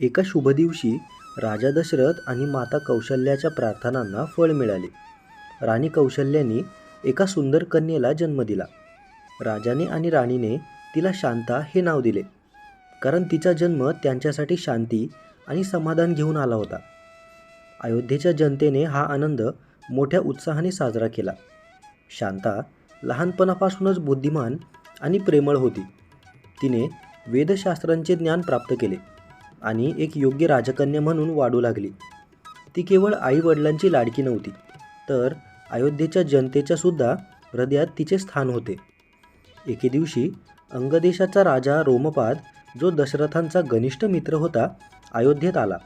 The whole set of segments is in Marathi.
एका शुभ दिवशी राजा दशरथ आणि माता कौशल्याच्या प्रार्थनांना फळ मिळाले. राणी कौशल्याने एका सुंदर कन्येला जन्म दिला. राजाने आणि राणीने तिला शांता हे नाव दिले. कारण तिचा जन्म त्यांच्यासाठी शांती आणि समाधान घेऊन आला होता. अयोध्येच्या जनतेने हा आनंद मोठ्या उत्साहाने साजरा केला. शांता लहानपणापासूनच बुद्धिमान आणि प्रेमळ होती. तिने वेदशास्त्रांचे ज्ञान प्राप्त केले. आणि एक योग्य राजकन्या म्हणून वाढू लागली. ती केवळ आईवडिलांची लाडकी नव्हती तर अयोध्येच्या जनतेच्या सुद्धा हृदयात तिचे स्थान होते. एके दिवशी अंगदेशाचा राजा रोमपाद जो दशरथांचा घनिष्ठ मित्र होता अयोध्येत आला.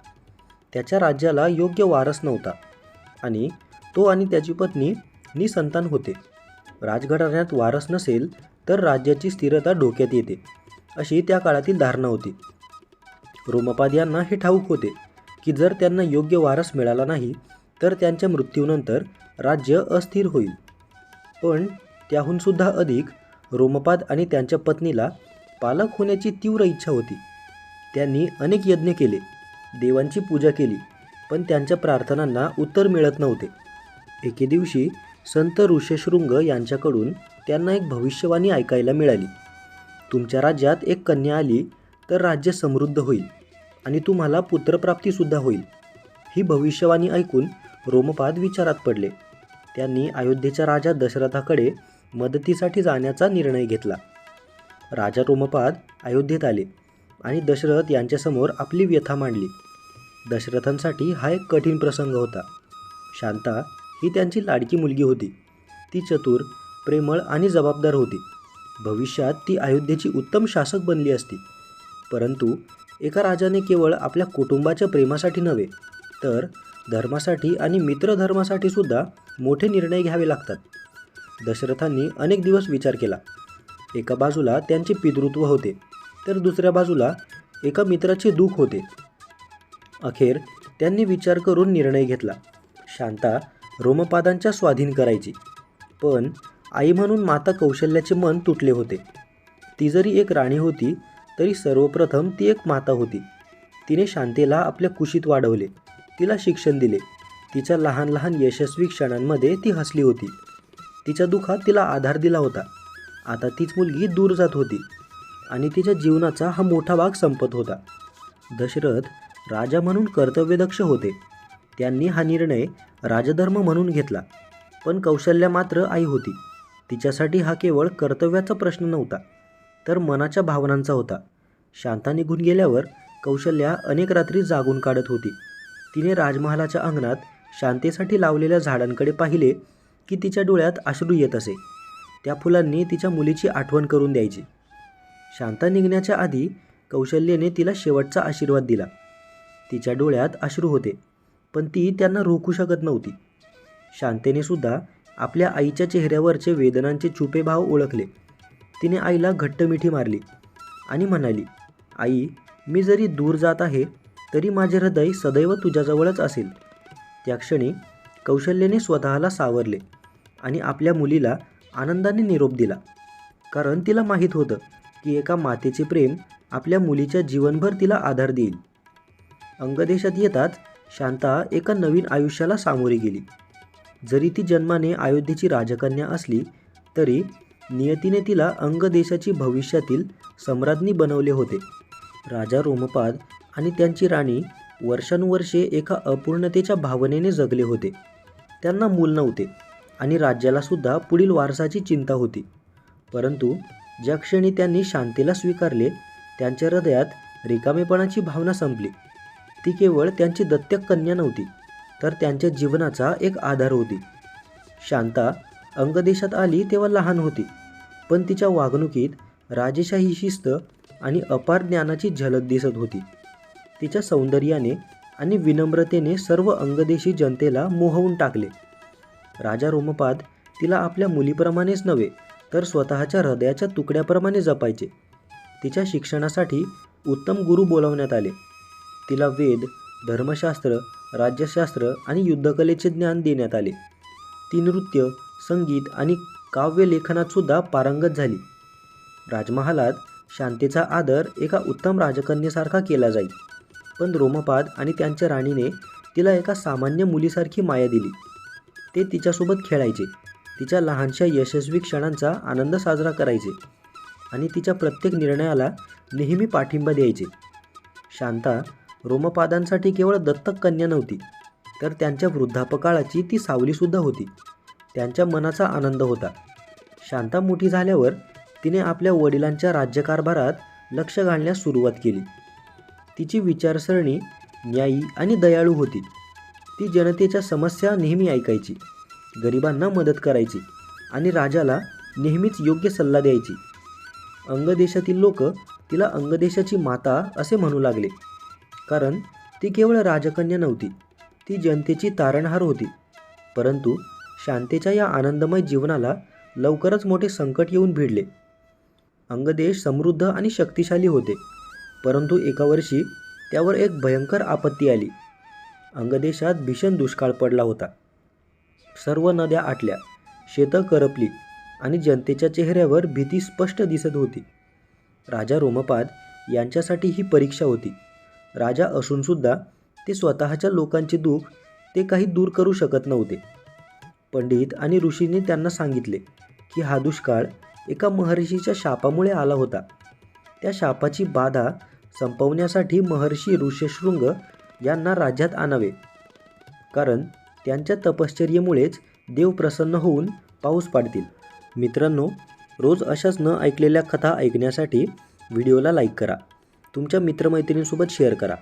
त्याच्या राज्याला योग्य वारस नव्हता आणि तो आणि त्याची पत्नी निसंतान होते. राजघराण्यात वारस नसेल तर राज्याची स्थिरता डोक्यात येते अशी त्या काळातील धारणा होती. रोमपाद यांना हे ठाऊक होते की जर त्यांना योग्य वारस मिळाला नाही तर त्यांच्या मृत्यूनंतर राज्य अस्थिर होईल. पण त्याहूनसुद्धा अधिक रोमपाद आणि त्यांच्या पत्नीला पालक होण्याची तीव्र इच्छा होती. त्यांनी अनेक यज्ञ केले देवांची पूजा केली पण त्यांच्या प्रार्थनांना उत्तर मिळत नव्हते. एके दिवशी संत ऋषशृंग यांच्याकडून त्यांना एक भविष्यवाणी ऐकायला मिळाली. तुमच्या राज्यात एक कन्या आली तर राज्य समृद्ध होईल. आणि तुम्हाला पुत्रप्राप्तीसुद्धा होईल. ही भविष्यवाणी ऐकून रोमपाद विचारात पडले. त्यांनी अयोध्येच्या राजा दशरथाकडे मदतीसाठी जाण्याचा निर्णय घेतला. राजा रोमपाद अयोध्येत आले आणि दशरथ यांच्यासमोर आपली व्यथा मांडली. दशरथांसाठी हा एक कठीण प्रसंग होता. शांता ही त्यांची लाडकी मुलगी होती. ती चतुर प्रेमळ आणि जबाबदार होती. भविष्यात ती अयोध्येची उत्तम शासक बनली असती. परंतु एका राजाने केवळ आपल्या कुटुंबाच्या प्रेमासाठी नव्हे तर धर्मासाठी आणि मित्रधर्मासाठी सुद्धा मोठे निर्णय घ्यावे लागतात. दशरथांनी अनेक दिवस विचार केला. एका बाजूला त्यांचे पितृत्व होते तर दुसऱ्या बाजूला एका मित्राचे दुःख होते. अखेर त्यांनी विचार करून निर्णय घेतला. शांता रोमपादांच्या स्वाधीन करायची. पण आई म्हणून माता कौशल्याचे मन तुटले होते. ती जरी एक राणी होती तरी सर्वप्रथम ती एक माता होती. तिने शांतेला आपल्या कुशीत वाढवले. तिला शिक्षण दिले. तिच्या लहान लहान यशस्वी क्षणांमध्ये ती हसली होती. तिच्या दुःखात तिला आधार दिला होता. आता तीच मुलगी दूर जात होती आणि तिच्या जीवनाचा हा मोठा भाग संपत होता. दशरथ राजा म्हणून कर्तव्यदक्ष होते. त्यांनी हा निर्णय राजधर्म म्हणून घेतला. पण कौशल्या मात्र आई होती. तिच्यासाठी हा केवळ कर्तव्याचा प्रश्न नव्हता. तर मनाच्या भावनांचा होता. शांता निघून गेल्यावर कौशल्या अनेक रात्री जागून काढत होती. तिने राजमहालाच्या अंगणात शांतेसाठी लावलेल्या झाडांकडे पाहिले की तिच्या डोळ्यात अश्रू येत असे. त्या फुलांनी तिच्या मुलीची आठवण करून द्यायची. शांता निघण्याच्या आधी कौशल्यने तिला शेवटचा आशीर्वाद दिला. तिच्या डोळ्यात अश्रू होते पण ती त्यांना रोखू शकत नव्हती. शांतेने सुद्धा आपल्या आईच्या चेहऱ्यावरचे वेदनांचे छुपे भाव ओळखले. तिने आईला घट्ट मिठी मारली आणि म्हणाली आई मी जरी दूर जात आहे तरी माझे हृदय सदैव तुझ्याजवळच असेल. त्या क्षणी कौशल्याने स्वतःला सावरले आणि आपल्या मुलीला आनंदाने निरोप दिला. कारण तिला माहीत होतं की एका मातेचे प्रेम आपल्या मुलीच्या जीवनभर तिला आधार देईल. अंगदेशात येताच शांता एका नवीन आयुष्याला सामोरी गेली. जरी ती जन्माने अयोध्येची राजकन्या असली तरी नियतीने तिला अंगदेशाची भविष्यातील सम्राज्ञी बनवले होते. राजा रोमपाद आणि त्यांची राणी वर्षानुवर्षे एका अपूर्णतेच्या भावनेने जगले होते. त्यांना मूल नव्हते आणि राज्यालासुद्धा पुढील वारसाची चिंता होती. परंतु ज्या क्षणी त्यांनी शांतीला स्वीकारले त्यांच्या हृदयात रिकामेपणाची भावना संपली. ती केवळ त्यांची दत्तक कन्या नव्हती तर त्यांच्या जीवनाचा एक आधार होती. शांता अंगदेशात आली तेव्हा लहान होती. पण तिच्या वागणुकीत राजेशाही शिस्त आणि अपार ज्ञानाची झलक दिसत होती. तिच्या सौंदर्याने आणि विनम्रतेने सर्व अंगदेशी जनतेला मोहवून टाकले. राजा रोमपाद तिला आपल्या मुलीप्रमाणेच नव्हे तर स्वतःच्या हृदयाच्या तुकड्याप्रमाणे जपायचे. तिच्या शिक्षणासाठी उत्तम गुरु बोलावण्यात आले. तिला वेद धर्मशास्त्र राज्यशास्त्र आणि युद्धकलेचे ज्ञान देण्यात आले. ती नृत्य संगीत आणि काव्यलेखनातसुद्धा पारंगत झाली. राजमहालात शांतीचा आदर एका उत्तम राजकन्येसारखा केला जाई. पण रोमपाद आणि त्यांच्या राणीने तिला एका सामान्य मुलीसारखी माया दिली. ते तिच्यासोबत खेळायचे. तिच्या लहानशा यशस्वी क्षणांचा आनंद साजरा करायचे. आणि तिच्या प्रत्येक निर्णयाला नेहमी पाठिंबा द्यायचे. शांता रोमपादांसाठी केवळ दत्तक कन्या नव्हती तर त्यांच्या वृद्धापकाळाची ती सावलीसुद्धा होती. त्यांच्या मनाचा आनंद होता. शांता मोठी झाल्यावर तिने आपल्या वडिलांच्या राज्यकारभारात लक्ष घालण्यास सुरुवात केली. तिची विचारसरणी न्यायी आणि दयाळू होती. ती जनतेच्या समस्या नेहमी ऐकायची गरिबांना मदत करायची आणि राजाला नेहमीच योग्य सल्ला द्यायची. अंगदेशातील लोक तिला अंगदेशाची माता असे म्हणू लागले कारण ती केवळ राजकन्या नव्हती ती जनतेची तारणहार होती. परंतु शांतेच्या या आनंदमय जीवनाला लवकरच मोठे संकट येऊन भिडले. अंगदेश समृद्ध आणि शक्तिशाली होते. परंतु एका वर्षी त्यावर एक भयंकर आपत्ती आली. अंगदेशात भीषण दुष्काळ पडला होता. सर्व नद्या आटल्या शेतं करपली आणि जनतेच्या चेहऱ्यावर भीती स्पष्ट दिसत होती. राजा रोमपाद यांच्यासाठी ही परीक्षा होती. राजा असूनसुद्धा ते स्वतःच्या लोकांचे दुःख ते काही दूर करू शकत नव्हते. पंडित आणि ऋषींनी त्यांना सांगितले की हा दुष्काळ एका महर्षीच्या शापामुळे आला होता. त्या शापाची बाधा संपवण्यासाठी महर्षी ऋषशृंग यांना राज्यात आणावे. कारण त्यांच्या तपश्चर्येमुळेच देव प्रसन्न होऊन पाऊस पाडतील. मित्रांनो रोज अशाच न ऐकलेल्या कथा ऐकण्यासाठी व्हिडिओला लाईक करा. तुमच्या मित्रमैत्रिणींसोबत शेअर करा.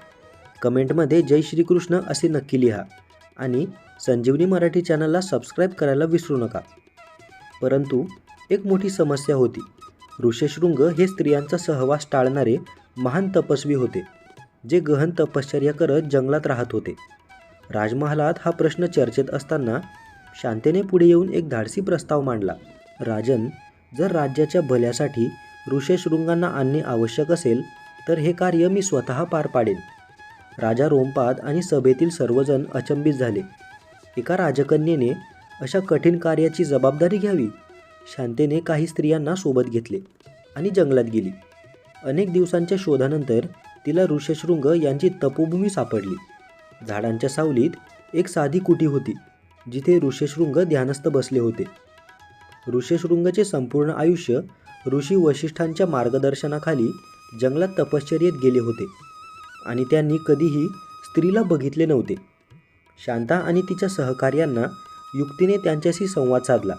कमेंटमध्ये जय श्रीकृष्ण असे नक्की लिहा. आणि संजीवनी मराठी चॅनलला सबस्क्राईब करायला विसरू नका. परंतु एक मोठी समस्या होती. ऋषशृंग हे स्त्रियांचा सहवास टाळणारे महान तपस्वी होते जे गहन तपश्चर्या करत जंगलात राहत होते. राजमहालात हा प्रश्न चर्चेत असताना शांतेने पुढे येऊन एक धाडसी प्रस्ताव मांडला. राजन जर राज्याच्या भल्यासाठी ऋषशृंगांना आणणे आवश्यक असेल तर हे कार्य मी स्वतः पार पाडेन. राजा रोमपाद आणि सभेतील सर्वजण अचंबित झाले. एका राजकन्येने अशा कठीण कार्याची जबाबदारी घ्यावी. शांतेने काही स्त्रियांना सोबत घेतले आणि जंगलात गेली. अनेक दिवसांच्या शोधानंतर तिला ऋषशृंग यांची तपोभूमी सापडली. झाडांच्या सावलीत एक साधी कुटी होती जिथे ऋषशृंग ध्यानस्थ बसले होते. ऋषशृंगचे संपूर्ण आयुष्य ऋषी वशिष्ठांच्या मार्गदर्शनाखाली जंगलात तपश्चर्येत गेले होते. आणि त्यांनी कधीही स्त्रीला बघितले नव्हते. शांता आणि तिच्या सहकार्यांना युक्तीने त्यांच्याशी संवाद साधला.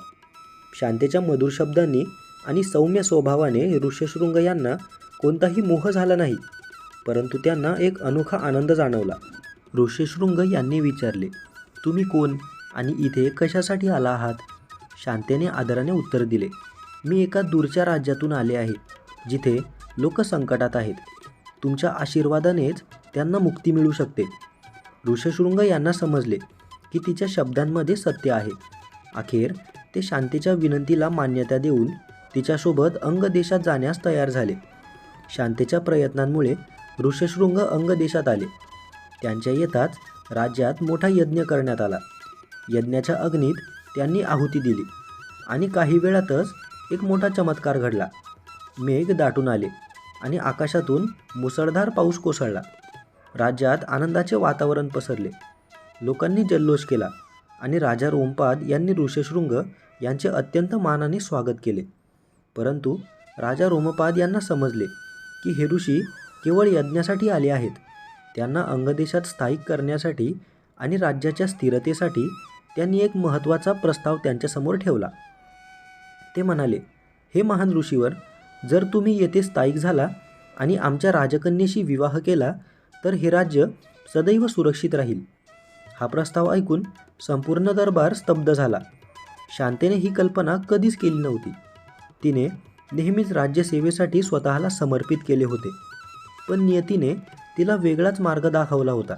शांतेच्या मधुर शब्दांनी आणि सौम्य स्वभावाने ऋषशृंग यांना कोणताही मोह झाला नाही परंतु त्यांना एक अनोखा आनंद जाणवला. ऋषशृंग यांनी विचारले तुम्ही कोण आणि इथे कशासाठी आला आहात? शांतेने आदराने उत्तर दिले मी एका दूरच्या राज्यातून आले आहे जिथे लोक संकटात आहेत. तुमच्या आशीर्वादानेच त्यांना मुक्ती मिळू शकते. ऋषशृंग यांना समजले की तिच्या शब्दांमध्ये सत्य आहे. अखेर ते शांतीच्या विनंतीला मान्यता देऊन तिच्यासोबत अंगदेशात जाण्यास तयार झाले. शांतीच्या प्रयत्नांमुळे ऋषशृंग अंगदेशात आले. त्यांच्या येताच राज्यात मोठा यज्ञ करण्यात आला. यज्ञाच्या अग्नीत त्यांनी आहुती दिली आणि काही वेळातच एक मोठा चमत्कार घडला. मेघ दाटून आले. आणि आकाशातून मुसळधार पाऊस कोसळला. राज्यात आनंदाचे वातावरण पसरले. लोकांनी जल्लोष केला आणि राजा रोमपाद यांनी ऋषशृंग यांचे अत्यंत मानाने स्वागत केले. परंतु राजा रोमपाद यांना समजले की हे ऋषी केवळ यज्ञासाठी आले आहेत. त्यांना अंगदेशात स्थायिक करण्यासाठी आणि राज्याच्या स्थिरतेसाठी त्यांनी एक महत्त्वाचा प्रस्ताव त्यांच्यासमोर ठेवला. ते म्हणाले हे महान ऋषीवर जर तुम्ही येथे स्थायिक झाला आणि आमच्या राजकन्येशी विवाह केला तर हे राज्य सदैव सुरक्षित राहील. हा प्रस्ताव ऐकून संपूर्ण दरबार स्तब्ध झाला. शांतेने ही कल्पना कधीच केली नव्हती. तिने नेहमीच राज्यसेवेसाठी स्वतःला समर्पित केले होते. पण नियतीने तिला वेगळाच मार्ग दाखवला होता.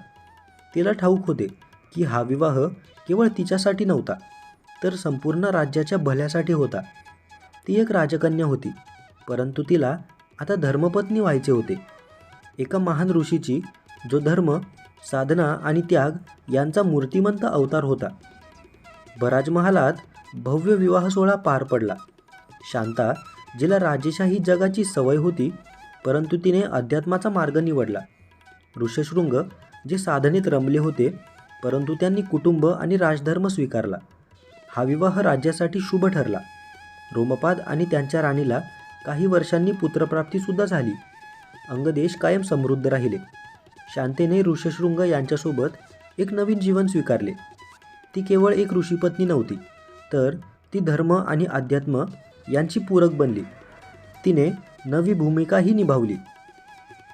तिला ठाऊक होते की हा विवाह केवळ तिच्यासाठी नव्हता तर संपूर्ण राज्याच्या भल्यासाठी होता. ती एक राजकन्या होती. परंतु तिला आता धर्मपत्नी व्हायचे होते. एका महान ऋषीची जो धर्म साधना आणि त्याग यांचा मूर्तिमंत अवतार होता. बराजमहालात भव्य विवाह सोहळा पार पडला. शांता जिला राजेशाही जगाची सवय होती परंतु तिने अध्यात्माचा मार्ग निवडला. ऋषशृंग जे साधनेत रमले होते परंतु त्यांनी कुटुंब आणि राजधर्म स्वीकारला. हा विवाह राज्यासाठी शुभ ठरला. रोमपाद आणि त्यांच्या राणीला काही वर्षांनी पुत्रप्राप्तीसुद्धा झाली. अंगदेश कायम समृद्ध राहिले. शांतेने ऋषशृंग यांच्यासोबत एक नवीन जीवन स्वीकारले. ती केवळ एक ऋषीपत्नी नव्हती तर ती धर्म आणि अध्यात्म यांची पूरक बनली. तिने नवी भूमिकाही निभावली.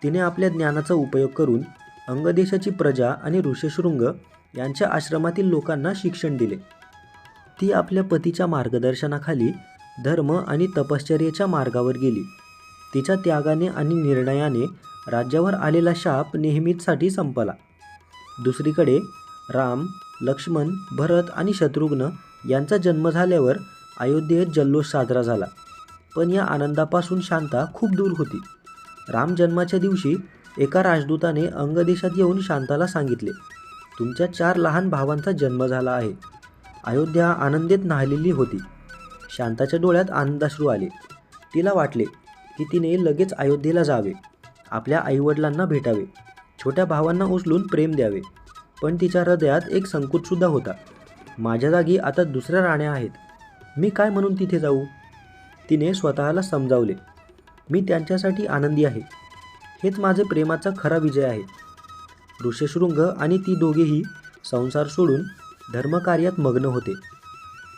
तिने आपल्या ज्ञानाचा उपयोग करून अंगदेशाची प्रजा आणि ऋषशृंग यांच्या आश्रमातील लोकांना शिक्षण दिले. ती आपल्या पतीच्या मार्गदर्शनाखाली धर्म आणि तपश्चर्येच्या मार्गावर गेली. तिच्या त्यागाने आणि निर्णयाने राज्यावर आलेला शाप नेहमीचसाठी संपला. दुसरीकडे राम लक्ष्मण भरत आणि शत्रुघ्न यांचा जन्म झाल्यावर अयोध्येत जल्लोष साजरा झाला. पण या आनंदापासून शांता खूप दूर होती. राम जन्माच्या दिवशी एका राजदूताने अंगदेशात येऊन शांताला सांगितले तुमच्या चार लहान भावांचा जन्म झाला आहे. अयोध्या आनंदेत न्हालेली होती. शांताच्या डोळ्यात आनंदाश्रू आले. तिला वाटले की तिने लगेच अयोध्येला जावे आपल्या आईवडिलांना भेटावे छोट्या भावांना उचलून प्रेम द्यावे. पण तिच्या हृदयात एक संकुचसुद्धा होता. माझ्या जागी आता दुसऱ्या राण्या आहेत. मी काय म्हणून तिथे जाऊ? तिने स्वतःला समजावले. मी त्यांच्यासाठी आनंदी आहे. हेच माझे प्रेमाचा खरा विजय आहे. ऋषशृंग आणि ती दोघेही संसार सोडून धर्मकार्यात मग्न होते.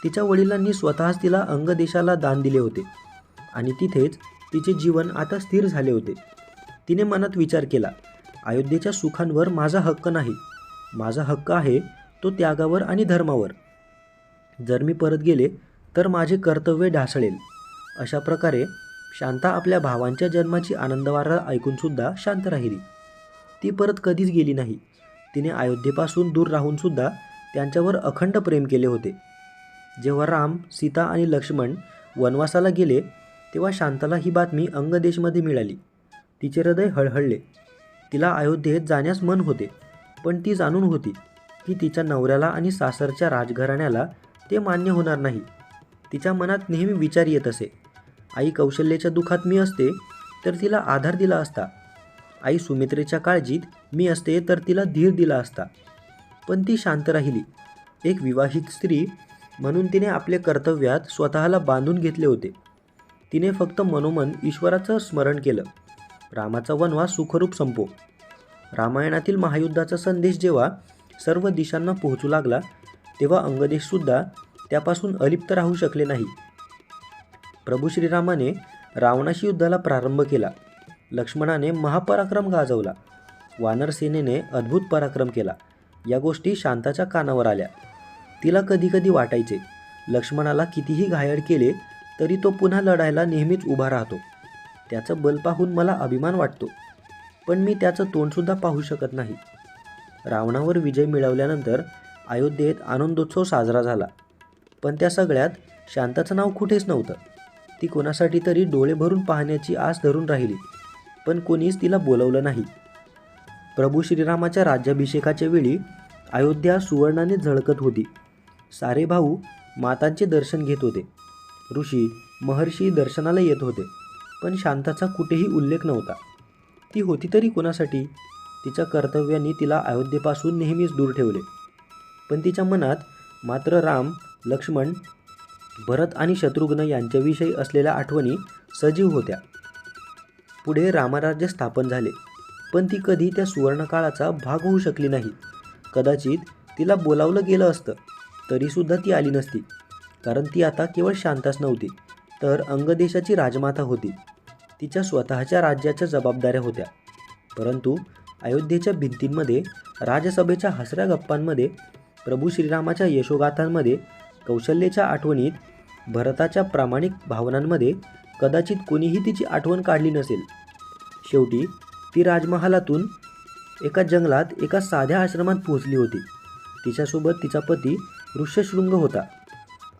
तिच्या वडिलांनी स्वतःच तिला अंगदेशाला दान दिले होते. आणि तिथेच तिचे जीवन आता स्थिर झाले होते. तिने मनात विचार केला अयोध्येच्या सुखांवर माझा हक्क नाही. माझा हक्क आहे तो त्यागावर आणि धर्मावर. जर मी परत गेले तर माझे कर्तव्य ढासळेल. अशा प्रकारे शांता आपल्या भावांच्या जन्माची आनंदवारा ऐकूनसुद्धा शांत राहिली. ती परत कधीच गेली नाही. तिने अयोध्येपासून दूर राहूनसुद्धा त्यांच्यावर अखंड प्रेम केले होते. जेव्हा राम सीता आणि लक्ष्मण वनवासाला गेले तेव्हा शांताला ही बातमी अंगदेशमध्ये मिळाली. तिचे हृदय हळहळले. तिला अयोध्येत जाण्यास मन होते पण ती जाणून होती की तिच्या नवऱ्याला आणि सासरच्या राजघराण्याला ते मान्य होणार नाही. तिच्या मनात नेहमी विचार येत असे. आई कौशल्याच्या दुखात मी असते तर तिला आधार दिला असता. आई सुमित्रेच्या काळजीत मी असते तर तिला धीर दिला असता. पण ती शांत राहिली. एक विवाहित स्त्री म्हणून तिने आपल्या कर्तव्यात स्वतःला बांधून घेतले होते. तिने फक्त मनोमन ईश्वराचं स्मरण केलं. रामाचा वनवास सुखरूप संपो. रामायणातील महायुद्धाचा संदेश जेव्हा सर्व दिशांना पोहोचू लागला तेव्हा अंगदेशसुद्धा त्यापासून अलिप्त राहू शकले नाही. प्रभू श्रीरामाने रावणाशी युद्धाला प्रारंभ केला. लक्ष्मणाने महापराक्रम गाजवला. वानरसेनेने अद्भुत पराक्रम केला. या गोष्टी शांताच्या कानावर आल्या. तिला कधीकधी वाटायचे. लक्ष्मणाला कितीही घायळ केले तरी तो पुन्हा लढायला नेहमीच उभा राहतो. त्याचं बल पाहून मला अभिमान वाटतो. पण मी त्याचं तोंडसुद्धा पाहू शकत नाही. रावणावर विजय मिळवल्यानंतर अयोध्येत आनंदोत्सव साजरा झाला. पण त्या सगळ्यात शांताचं नाव कुठेच नव्हतं. ती कोणासाठी तरी डोळे भरून पाहण्याची आस धरून राहिली पण कोणीच तिला बोलवलं नाही. प्रभू श्रीरामाच्या राज्याभिषेकाच्या वेळी अयोध्या सुवर्णाने झळकत होती. सारे भाऊ मातांचे दर्शन घेत होते. ऋषी महर्षी दर्शनाला येत होते पण शांताचा कुठेही उल्लेख नव्हता. ती होती तरी कोणासाठी? तिच्या कर्तव्यांनी तिला अयोध्येपासून नेहमीच दूर ठेवले. पण तिच्या मनात मात्र राम लक्ष्मण भरत आणि शत्रुघ्न यांच्याविषयी असलेल्या आठवणी सजीव होत्या. पुढे रामराज्य स्थापन झाले पण ती कधी त्या सुवर्णकाळाचा भाग होऊ शकली नाही. कदाचित तिला बोलावलं गेलं असतं. तरीसुद्धा ती आली नसती. कारण ती आता केवळ शांताच नव्हती तर अंगदेशाची राजमाता होती. तिच्या स्वतःच्या राज्याच्या जबाबदाऱ्या होत्या. परंतु अयोध्येच्या भिंतींमध्ये राजसभेच्या हसऱ्या गप्पांमध्ये प्रभू श्रीरामाच्या यशोगाथांमध्ये कौशल्याच्या आठवणीत भरताच्या प्रामाणिक भावनांमध्ये कदाचित कोणीही तिची आठवण काढली नसेल. शेवटी ती राजमहालातून एका जंगलात एका साध्या आश्रमात पोहोचली होती. तिच्यासोबत तिचा पती ऋष्यशृंग होता.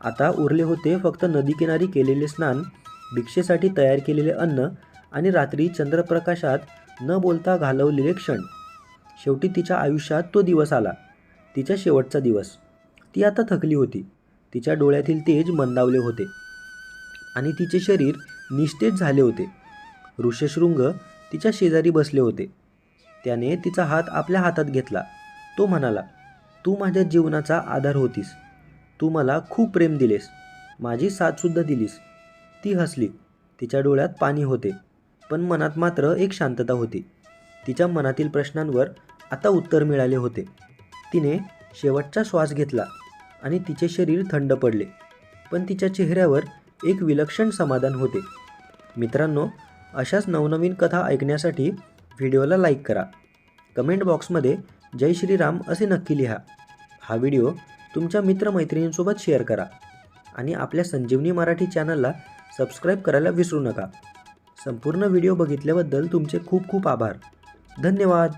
आता उरले होते फक्त नदीकिनारी केलेले स्नान भिक्षेसाठी तयार केलेले अन्न आणि रात्री चंद्रप्रकाशात न बोलता घालवलेले क्षण. शेवटी तिच्या आयुष्यात तो दिवस आला तिचा शेवटचा दिवस. ती आता थकली होती. तिच्या डोळ्यातील तेज मंदावले होते आणि तिचे शरीर निस्तेज झाले होते. ऋष्यशृंग तिच्या शेजारी बसले होते. त्याने तिचा हात आपल्या हातात घेतला. तो म्हणाला तू माझ्या जीवनाचा आधार होतीस. तू मला खूप प्रेम दिलेस. माझी साथसुद्धा दिलीस. ती हसली. तिच्या डोळ्यात पाणी होते. पण मनात मात्र एक शांतता होती. तिच्या मनातील प्रश्नांवर आता उत्तर मिळाले होते. तिने शेवटचा श्वास घेतला आणि तिचे शरीर थंड पडले. पण तिच्या चेहऱ्यावर एक विलक्षण समाधान होते. मित्रांनो अशाच नवनवीन कथा ऐकण्यासाठी व्हिडिओला लाईक करा. कमेंट बॉक्समध्ये जय श्रीराम असे नक्की लिहा. हा व्हिडिओ तुमच्या मित्रमैत्रिणींसोबत शेअर करा आणि आपल्या संजीवनी मराठी चॅनलला सबस्क्राईब करायला विसरू नका. संपूर्ण व्हिडिओ बघितल्याबद्दल तुमचे खूप खूप आभार. धन्यवाद.